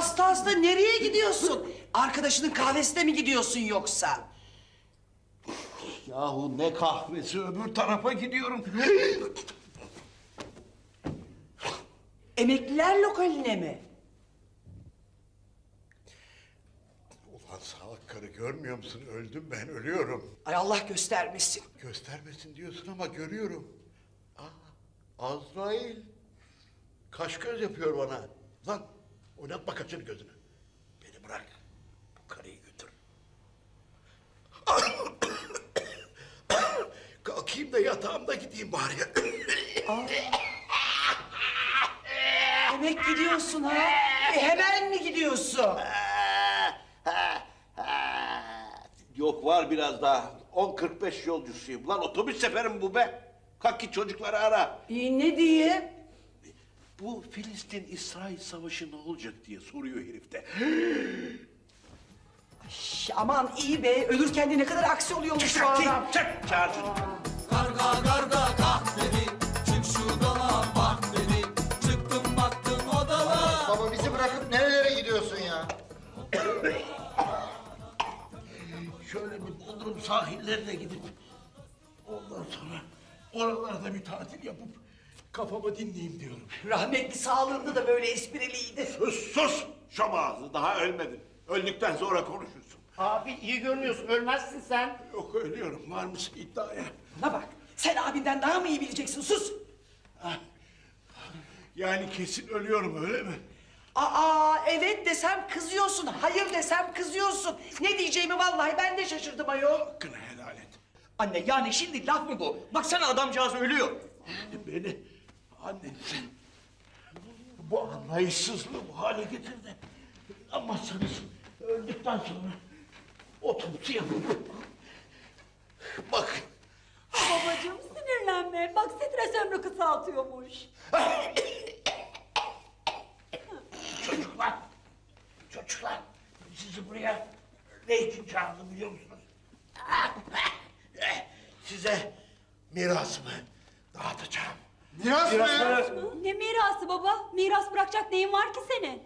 hasta hasta nereye gidiyorsun? Arkadaşının kahvesine mi gidiyorsun yoksa? Yahu ne kahvesi öbür tarafa gidiyorum. Emekliler lokaline mi? Ulan salak karı görmüyor musun? Öldüm ben ölüyorum. Ay Allah göstermesin. Göstermesin diyorsun ama görüyorum. Aa, Azrail. Kaş göz yapıyor bana. Lan oynatma kaçını gözünü. Beni bırak. Bu karıyı götür. Kalkayım da yatağımda gideyim bari. Demek gidiyorsun ha? E, hemen mi gidiyorsun? Yok var biraz daha. 10.45 yolcusuyum. Lan otobüs seferi mi bu be? Kalk git çocukları ara. İyi ne diyeyim? Bu Filistin-İsrail savaşı ne olacak diye soruyor herif de. Şş, aman iyi be. Ölürken de ne kadar aksi oluyormuş bu Çek, adam. çek, çağır. Karga karga kalk dedi Çık şu dala bak dedi Çıktım baktım odala Baba bizi bırakıp nerelere gidiyorsun ya? Şöyle bir Bodrum sahillerine gidip ondan sonra oralarda bir tatil yapıp kafamı dinleyeyim diyorum. Rahmetli sağlığında da böyle espriliydi. Sus sus! Şam ağzı daha ölmedin. Öldükten sonra konuşursun. Abi iyi görünüyorsun ölmezsin sen. Yok ölüyorum var mısın iddiaya? Bana bak. Sen abinden daha mı iyi bileceksin? Sus. Yani kesin ölüyorum öyle mi? Aa evet desem kızıyorsun. Hayır desem kızıyorsun. Ne diyeceğimi vallahi ben de şaşırdım ayol. Hakkını helal et. Anne yani şimdi laf mı bu? Baksana adamcağız ölüyor. Beni annen bu anlayışsızlığı bu hale getirdi. Anlamazsanız öldükten sonra otobüsü yapıp bak Babacığım sinirlenme. Bak stres ömrü kısaltıyormuş. çocuklar çocuklar sizi buraya ne için çağırdım biliyor musunuz? Size mirasımı dağıtacağım. Miras mı? Ne mirası baba? Miras bırakacak neyin var ki senin?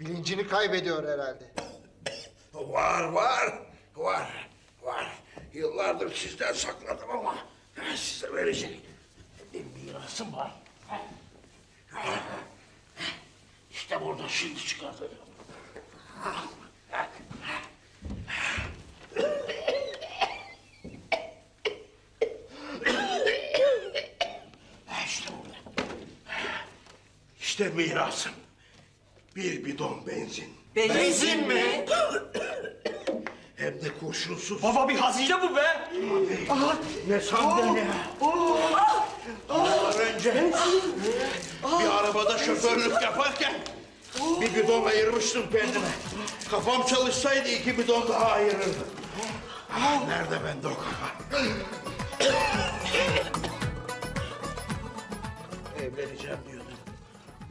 Bilincini kaybediyor herhalde. Var var var var. Yıllardır sizden sakladım ama size verecek bir mirasım var. İşte burada şimdi çıkartıyorum. İşte burada. İşte mirasım. Bir bidon benzin. Benzin mi? Hem de kurşunsuz. Baba bir hazine bu be. Ne sandın ya? Yıllar önce bir arabada şoförlük yaparken bir bidon ayırmıştım kendime. Kafam çalışsaydı iki bidon daha ayırırdım. Ah, nerede bende o kafa?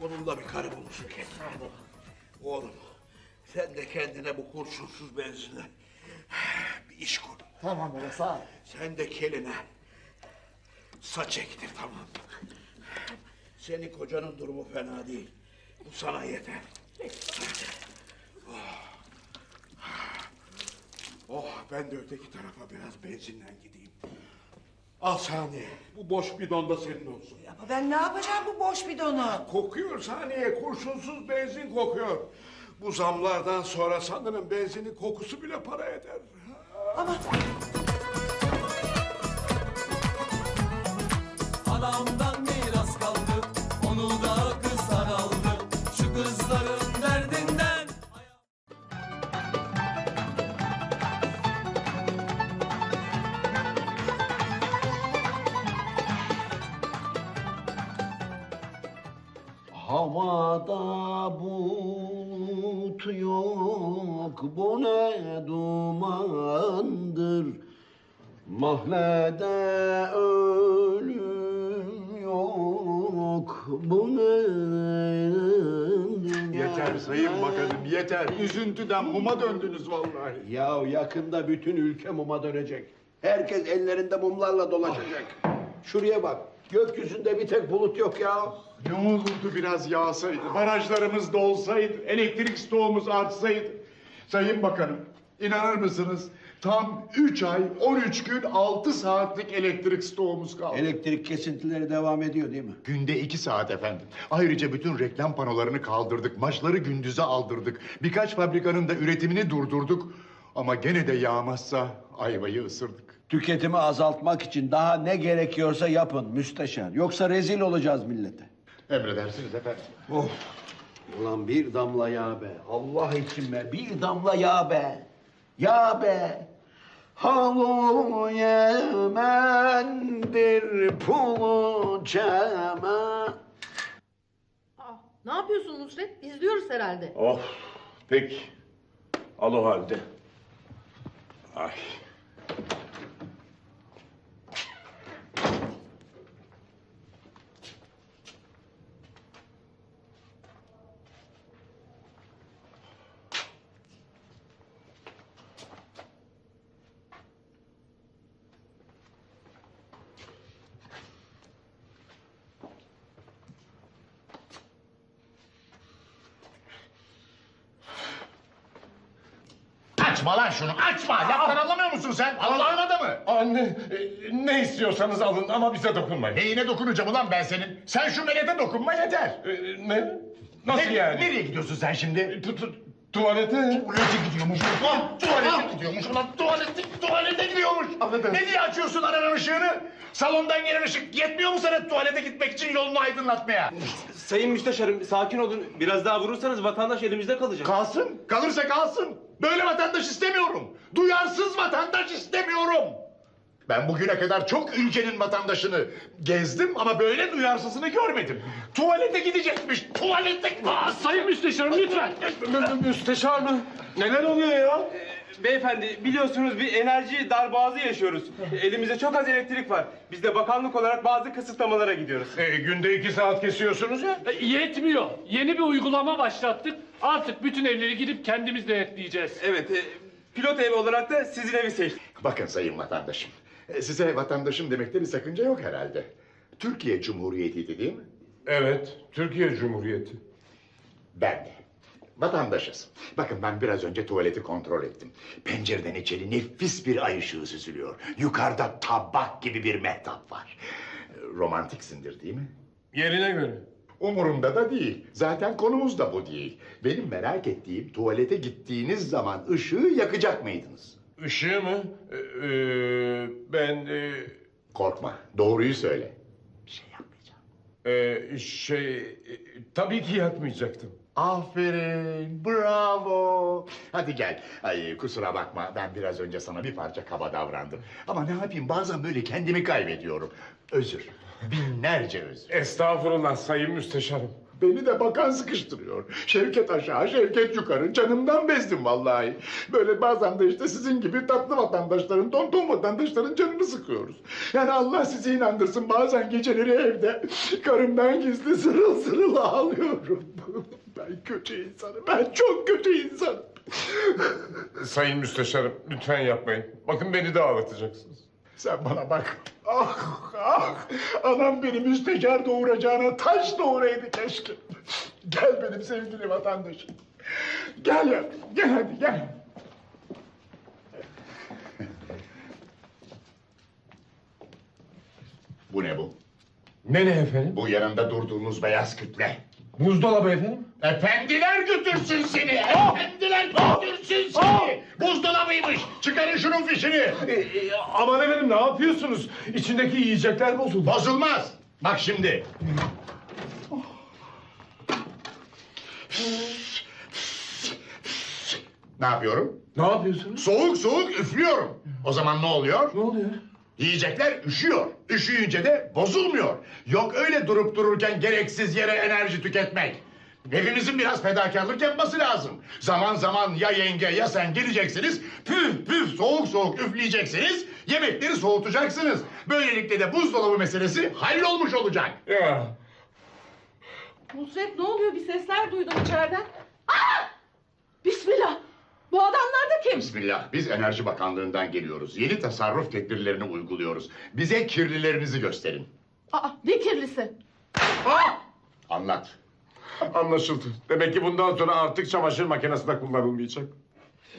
Onunla bir karı bulmuşum kendime. Oğlum sen de kendine bu kurşunsuz benzinle bir iş kur. Tamam baba sağ ol. Sen de keline saç ektir tamam mı? Senin kocanın durumu fena değil. Bu sana yeter. Oh. Oh ben de öteki tarafa biraz benzinle gideyim. Al saniye. Bu boş bidon da senin olsun. Ama ben ne yapacağım bu boş bidonu? Kokuyor saniye. Kurşunsuz benzin kokuyor. Bu zamlardan sonra sanırım benzinin kokusu bile para eder. Ama Anamdan Yeter sayın bakanım yeter. Üzüntüden muma döndünüz vallahi. Ya yakında bütün ülke muma dönecek. Herkes ellerinde mumlarla dolaşacak. Şuraya bak. Gökyüzünde bir tek bulut yok ya. Ne olurdu biraz yağsaydı, barajlarımız dolsaydı, elektrik stoğumuz artsaydı. Sayın Bakanım, inanır mısınız? Tam 3 ay, 13 gün, 6 saatlik elektrik stoğumuz kaldı. Elektrik kesintileri devam ediyor değil mi? Günde 2 saat efendim. Ayrıca bütün reklam panolarını kaldırdık, maçları gündüze aldırdık. Birkaç fabrikanın da üretimini durdurduk. Ama gene de yağmazsa ayvayı ısırdık. Tüketimi azaltmak için daha ne gerekiyorsa yapın müsteşar. Yoksa rezil olacağız millete. Emredersiniz efendim. Ulan bir damla yağ be. Allah için be. Bir damla yağ be. Yağ be. Halu yemendir pulu çemen. Aa, ne yapıyorsun Nusret? İzliyoruz herhalde. Oh, peki. Al o halde. Ay. Açma lan şunu açma. Laftan anlamıyor musun sen? Allah'ın adamı. Anne, e, ne istiyorsanız alın ama bize dokunmayın. Neyine dokunacağım ulan ben senin? Sen şu melete dokunma yeter. E, ne? Nasıl Ne- yani? Nereye gidiyorsun sen şimdi? Tu- tu- tuvalete. Tuvalete gidiyormuş. Ulan tuvalete gidiyormuş. Ulan tuvalete, tuvalete gidiyormuş. Affedersin. Ne diye açıyorsun aranın ışığını? Salondan gelen ışık yetmiyor mu sana tuvalete gitmek için yolunu aydınlatmaya? Sayın Müsteşarım sakin olun. Biraz daha vurursanız vatandaş elimizde kalacak. Kalsın. Kalırsa kalsın. Böyle vatandaş istemiyorum. Duyarsız vatandaş istemiyorum. Ben bugüne kadar çok ülkenin vatandaşını gezdim ama böyle duyarsızını görmedim. Tuvalete gidecekmiş. Tuvalete... Aa, Sayın Müsteşarım lütfen. Müsteşar mı? Neler oluyor ya? Beyefendi biliyorsunuz bir enerji darboğazı yaşıyoruz. Elimizde çok az elektrik var. Biz de bakanlık olarak bazı kısıtlamalara gidiyoruz. E, günde iki saat kesiyorsunuz ya. Yetmiyor. Yeni bir uygulama başlattık. Artık bütün evleri gidip kendimiz denetleyeceğiz. Evet, e, pilot ev olarak da sizin evi seçtik. Bakın sayın vatandaşım. e, Size vatandaşım demekte bir sakınca yok herhalde. Türkiye Cumhuriyeti'ydi değil mi? Evet, Türkiye Cumhuriyeti. Ben de. Vatandaşız. Bakın ben biraz önce tuvaleti kontrol ettim. Pencereden içeri nefis bir ay ışığı süzülüyor. Yukarıda tabak gibi bir mehtap var. Romantiksindir değil mi? Yerine göre. Umurumda da değil. Zaten konumuz da bu değil. Benim merak ettiğim tuvalete gittiğiniz zaman ışığı yakacak mıydınız? Işığı mı? E, e, ben e, Korkma. Doğruyu söyle. Bir şey yapmayacağım. e, şey e, tabii ki yakmayacaktım. Aferin, bravo. Hadi gel. Ay kusura bakma ben biraz önce sana bir parça kaba davrandım. Ama ne yapayım bazen böyle kendimi kaybediyorum. Özür. Binlerce özür. Estağfurullah Sayın Müsteşarım. Beni de bakan sıkıştırıyor. Şevket aşağı, Şevket yukarı. Canımdan bezdim vallahi. Böyle bazen de işte sizin gibi tatlı vatandaşların, tonton vatandaşların canını sıkıyoruz. Yani Allah sizi inandırsın bazen geceleri evde karımdan gizli sırıl sırıl ağlıyorum. Ben kötü insanım, ben çok kötü insanım. Sayın Müsteşarım lütfen yapmayın. Bakın beni de ağlatacaksınız. Sen bana bak. Ah ah. Anam beni müstecar doğuracağına taş doğuraydı keşke. Gel benim sevgili vatandaşım. Gel ya. Gel hadi gel. Bu ne bu? Ne ne efendim? Bu yanında durduğumuz beyaz kütle. Buzdolabı efendim. Efendiler götürsün seni. Efendiler götürsün seni. Buzdolabıymış. Çıkarın şunun fişini. aman efendim ne yapıyorsunuz? İçindeki yiyecekler bozuldu. Bozulmaz. Bak şimdi. Ne yapıyorum? Ne yapıyorsunuz? Soğuk soğuk üflüyorum. O zaman ne oluyor? Ne oluyor? Yiyecekler üşüyor. Üşüyünce de bozulmuyor. Yok öyle durup dururken gereksiz yere enerji tüketmek. Hepimizin biraz fedakarlık yapması lazım. Zaman zaman ya yenge ya sen geleceksiniz. Püf püf soğuk soğuk üfleyeceksiniz. Yemekleri soğutacaksınız. Böylelikle de buzdolabı meselesi hallolmuş olacak. Ya. Nusret ne oluyor? Bir sesler duydum içeriden. Aa! Bismillah. Bu adamlar da kim? Bismillah, biz Enerji Bakanlığı'ndan geliyoruz. Yeni tasarruf tedbirlerini uyguluyoruz. Bize kirlilerinizi gösterin. Aa, ne kirlisi? Anlat. Anlaşıldı. Demek ki bundan sonra artık çamaşır makinesi de kullanılmayacak.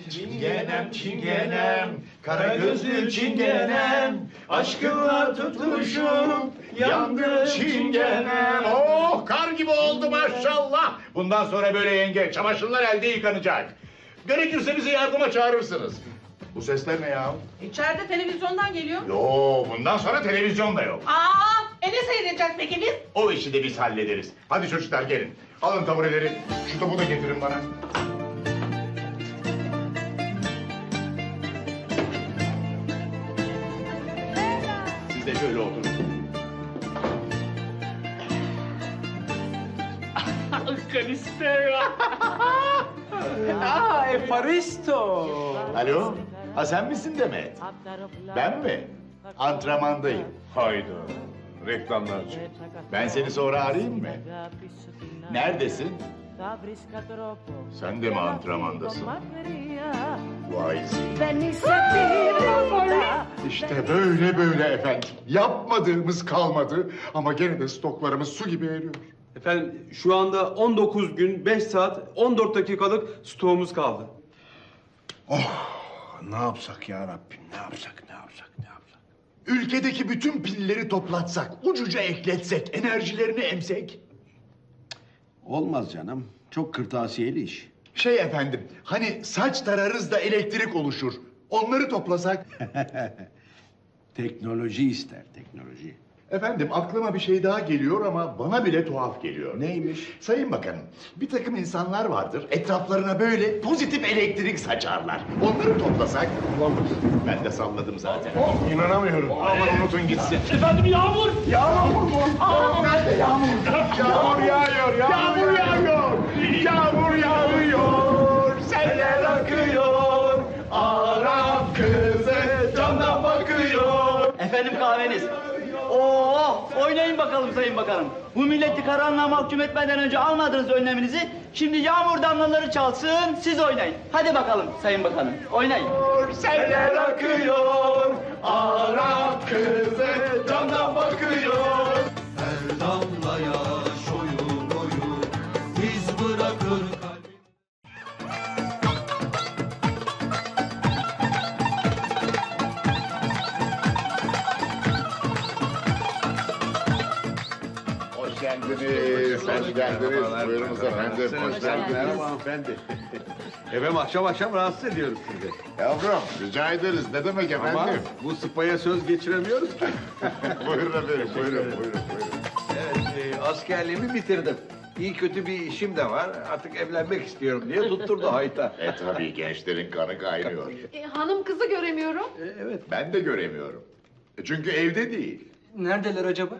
Çingenem çingenem, kara gözlü çingenem, aşkınla tutmuşum, yandı çingenem. Oh, kar gibi oldu maşallah. Bundan sonra böyle yenge, çamaşırlar elde yıkanacak. Gerekirse bizi yardıma çağırırsınız. Bu sesler ne ya? İçeride televizyondan geliyor. Yo, bundan sonra televizyon da yok. Aa, e ne seyredeceğiz peki biz? O işi de biz hallederiz. Hadi çocuklar gelin. Alın tabureleri. Şu topu da getirin bana. Siz de şöyle oturun. Kalisteo. Aa, Efaristo. Alo, ha sen misin Demet? Ben mi? Antrenmandayım. Hayda. Reklamlarcı. Ben seni sonra arayayım mı? Neredesin? Sen de mi antrenmandasın? Vay İşte böyle böyle efendim. Yapmadığımız kalmadı ama gene de stoklarımız su gibi eriyor. Efendim şu anda 19 gün 5 saat 14 dakikalık stoğumuz kaldı. Ne yapsak ya Rabbim, ne yapsak, ne yapsak, ne yapsak? Ülkedeki bütün pilleri toplatsak, ucuca ekletsek, enerjilerini emsek. Olmaz canım. Çok kırtasiyeli iş. Şey efendim, hani saç tararız da elektrik oluşur. Onları toplasak. Teknoloji ister, teknoloji. Efendim aklıma bir şey daha geliyor ama bana bile tuhaf geliyor. Neymiş? Sayın Bakanım, bir takım insanlar vardır, etraflarına böyle pozitif elektrik saçarlar. Onları toplasak... Ben de salladım zaten. İnanamıyorum. Aman unutun gitsin. Efendim yağmur. Yağmur mu? Oynayın bakalım Sayın Bakanım. Bu milleti karanlığa mahkum etmeden önce almadınız önleminizi. Şimdi yağmur damlaları çalsın, siz oynayın. Hadi bakalım Sayın Bakanım, oynayın. Seller akıyor, Arap kızı camdan bakıyor. Geldiniz, hoş geldiniz. Buyurunuz efendim, hoş geldiniz. Merhaba hanımefendi. Efendim akşam akşam rahatsız ediyoruz sizi. Yavrum, rica ederiz. Ne demek Ama efendim? bu spaya söz geçiremiyoruz ki. buyurun efendim, buyurun, buyurun, buyurun. Evet, e, askerliğimi bitirdim. İyi kötü bir işim de var. Artık evlenmek istiyorum diye tutturdu hayta. E tabii gençlerin kanı kaynıyor. E, hanım kızı göremiyorum. E, evet. Ben de göremiyorum. E Çünkü evde değil, Neredeler acaba?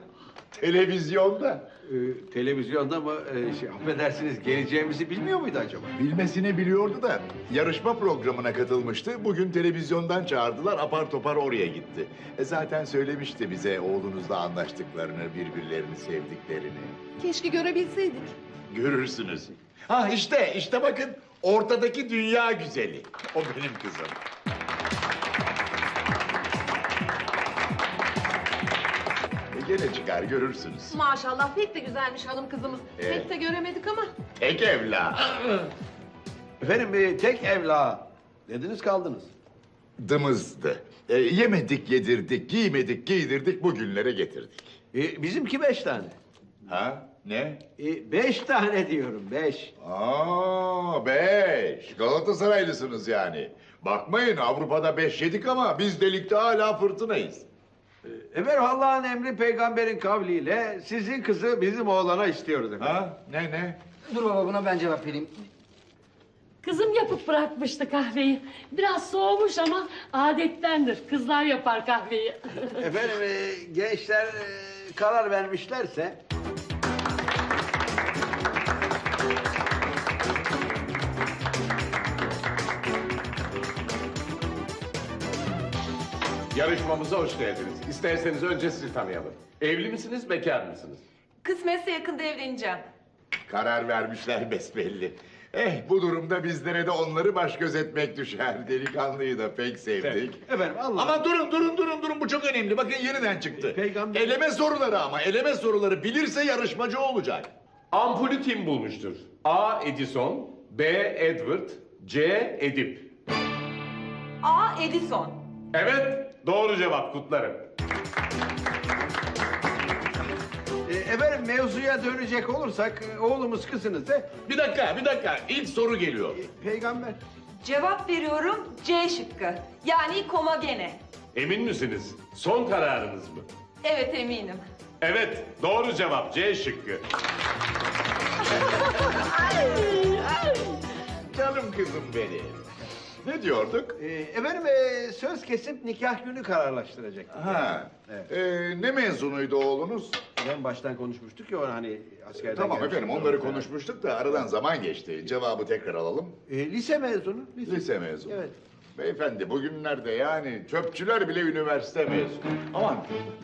Televizyonda. e, televizyonda mı e, şey, affedersiniz geleceğimizi bilmiyor muydu acaba? Bilmesini biliyordu da yarışma programına katılmıştı. Bugün televizyondan çağırdılar, apar topar oraya gitti. E zaten söylemişti bize oğlunuzla anlaştıklarını, birbirlerini sevdiklerini. Keşke görebilseydik. Görürsünüz. Ha işte, işte bakın ortadaki dünya güzeli. O benim kızım. Gene çıkar görürsünüz. Maşallah pek de güzelmiş hanım kızımız. Evet. Pek de göremedik ama. Tek evla. Efendim e, tek evla dediniz kaldınız. Dımızdı. E, yemedik, yedirdik, giymedik, giydirdik, bugünlere getirdik. E, bizimki beş tane. Ha? Ne? E, beş tane diyorum beş. Aa, beş. Galatasaraylısınız yani. Bakmayın Avrupa'da beş yedik ama biz delikte hala fırtınayız. Efendim Allah'ın emri peygamberin kavliyle sizin kızı bizim oğlana istiyoruz efendim. Ha? Ne ne? Dur baba buna ben cevap vereyim. Kızım yapıp bırakmıştı kahveyi. Biraz soğumuş ama adettendir. Kızlar yapar kahveyi. Efendim e, gençler e, karar vermişlerse... Yarışmamıza hoş geldiniz. İsterseniz önce sizi tanıyalım. Evli misiniz, bekar mısınız? Kısmetse yakında evleneceğim. Karar vermişler besbelli. Eh bu durumda bizlere de onları baş gözetmek düşer. Delikanlıyı da pek sevdik. Efendim Allah. Ama durun durun durun durun bu çok önemli. Bakın yeniden çıktı. Peygamber- Eleme soruları ama eleme soruları bilirse yarışmacı olacak. Ampulü kim bulmuştur? A. Edison B. Edward C. Edip A. Edison. Evet, doğru cevap kutlarım. E, efendim mevzuya dönecek olursak e, oğlumuz kızınız da Bir dakika bir dakika ilk soru geliyor. peygamber. Cevap veriyorum C şıkkı. Yani komagene. Emin misiniz? Son kararınız mı? Evet eminim. Evet, doğru cevap C şıkkı. Canım kızım benim. Ne diyorduk? E, efendim e, söz kesip nikah günü kararlaştıracak. Ha. Evet. Ee, ne mezunuydu oğlunuz? Ben baştan konuşmuştuk ya hani askerden Tamam gelmiş. efendim onları konuşmuştuk da aradan zaman geçti. Cevabı tekrar alalım. E, lise mezunu. Lise mezunu. Evet. Beyefendi bugünlerde yani çöpçüler bile üniversite mezunu. Aman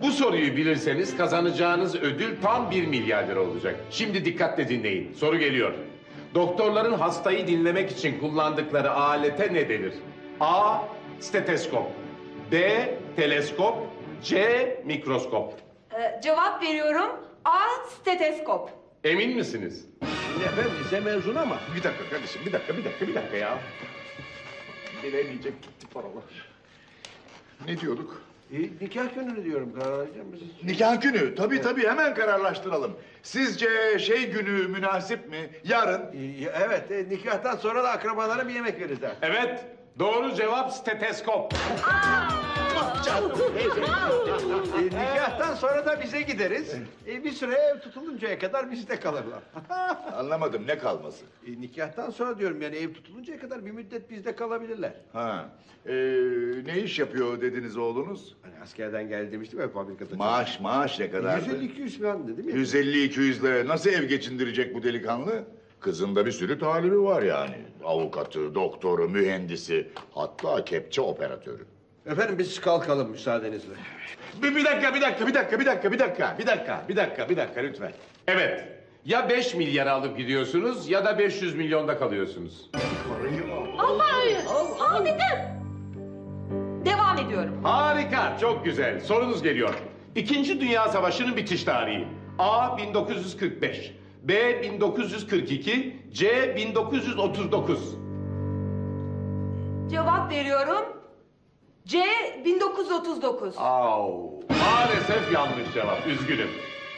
Bu soruyu bilirseniz kazanacağınız ödül tam 1 milyar lira olacak. Şimdi dikkatle dinleyin. Soru geliyor. Doktorların hastayı dinlemek için kullandıkları alete ne denir? A. Steteskop B. Teleskop C. Mikroskop Ee, cevap veriyorum A. Steteskop. Emin misiniz? Şimdi efendim lise mezunu ama. bir dakika kardeşim bir dakika bir dakika bir dakika ya. Bilemeyecek gitti paralar. Ne diyorduk? E, nikah gününü diyorum kararlaştıracağım mısınız? Nikah günü. Tabii tabii hemen kararlaştıralım. Sizce şey günü münasip mi? Yarın. E, evet e, nikahtan sonra da akrabalara bir yemek verirler. Evet, doğru cevap steteskop. E, nikahtan sonra da bize gideriz. E, bir süre ev tutuluncaya kadar bizde kalırlar. Anlamadım ne kalması? E, nikahtan sonra diyorum yani ev tutuluncaya kadar bir müddet bizde kalabilirler. Ha. Ee, ne iş yapıyor dediniz oğlunuz? Hani askerden geldi demiştim ya fabrikada. Maaş maaş ne kadardı? 150-200 falan dedim ya. 150-200 lira nasıl ev geçindirecek bu delikanlı? Kızında bir sürü talibi var yani. Avukatı, doktoru, mühendisi, hatta kepçe operatörü. Efendim biz kalkalım müsaadenizle. Bir, bir dakika, bir dakika, bir dakika, bir dakika, bir dakika, bir dakika, bir dakika, bir dakika lütfen. Evet, ya 5 milyar alıp gidiyorsunuz ya da 500 milyonda kalıyorsunuz. Allah hayır. Al dedim. Devam ediyorum. Harika, çok güzel. Sorunuz geliyor. İkinci Dünya Savaşı'nın bitiş tarihi. A 1945, B 1942, C 1939. Cevap veriyorum C. 1939. Au, maalesef yanlış cevap. Üzgünüm.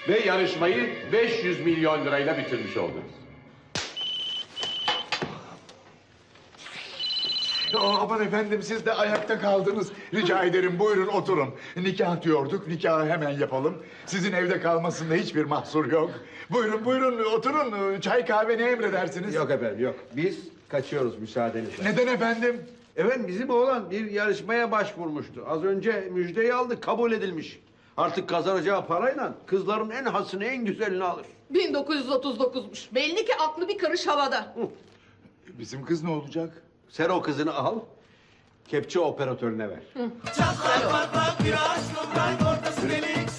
Ve yarışmayı 500 milyon lirayla bitirmiş oldunuz. Aman efendim siz de ayakta kaldınız. Rica ederim buyurun oturun. Nikah diyorduk, nikahı hemen yapalım. Sizin evde kalmasında hiçbir mahsur yok. Buyurun buyurun oturun. Çay kahve ne emredersiniz? Yok efendim yok. Biz kaçıyoruz müsaadenizle. Neden efendim? Efendim bizim oğlan bir yarışmaya başvurmuştu. Az önce müjdeyi aldı kabul edilmiş. Artık kazanacağı parayla kızların en hasını en güzelini alır. 1939'muş. Belli ki aklı bir karış havada. Bizim kız ne olacak? Ser o kızını al. Kepçe operatörüne ver. Çatlar patlak bir aşkım kalp ortası delik.